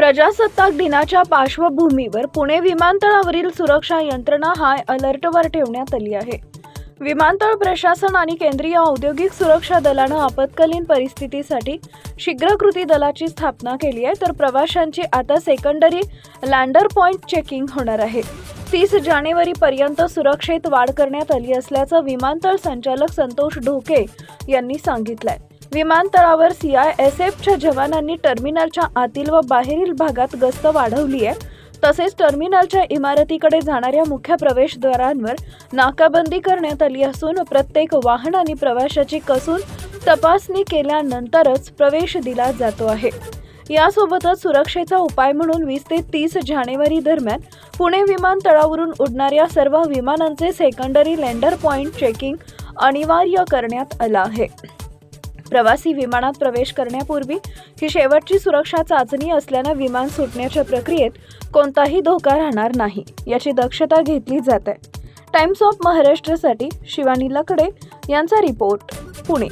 प्रजासत्ताक दिनाच्या पार्श्वभूमीवर पुणे विमानतळावरील सुरक्षा यंत्रणा हाय अलर्टवर ठेवण्यात आली आहे. विमानतळ प्रशासन आणि केंद्रीय औद्योगिक सुरक्षा दलानं आपत्कालीन परिस्थितीसाठी शीघ्र कृती दलाची स्थापना केली आहे तर प्रवाशांची आता सेकंडरी लँडर पॉइंट चेकिंग होणार आहे. तीस जानेवारीपर्यंत सुरक्षेत वाढ करण्यात आली असल्याचं विमानतळ संचालक संतोष ढोके यांनी सांगितलंय. विमानतळावर सीआयएसएफच्या जवानांनी टर्मिनलच्या आतील व बाहेरील भागात गस्त वाढवली आहे. तसेच टर्मिनलच्या इमारतीकडे जाणाऱ्या मुख्य प्रवेशद्वारांवर नाकाबंदी करण्यात आली असून प्रत्येक वाहन आणि प्रवाशाची कसून तपासणी केल्यानंतरच प्रवेश दिला जातो आहे. यासोबतच सुरक्षेचा उपाय म्हणून वीस ते तीस जानेवारी दरम्यान पुणे विमानतळावरून उडणाऱ्या सर्व विमानांचे सेकंडरी लँडर पॉइंट चेकिंग अनिवार्य करण्यात आलं आहे. प्रवासी विमानात प्रवेश करण्यापूर्वी ही शेवटची सुरक्षा चाचणी असल्यानं विमान सुटण्याच्या प्रक्रियेत कोणताही धोका राहणार नाही याची दक्षता घेतली जात. आहे टाइम्स ऑफ महाराष्ट्रासाठी शिवानी लकडे यांचा रिपोर्ट पुणे.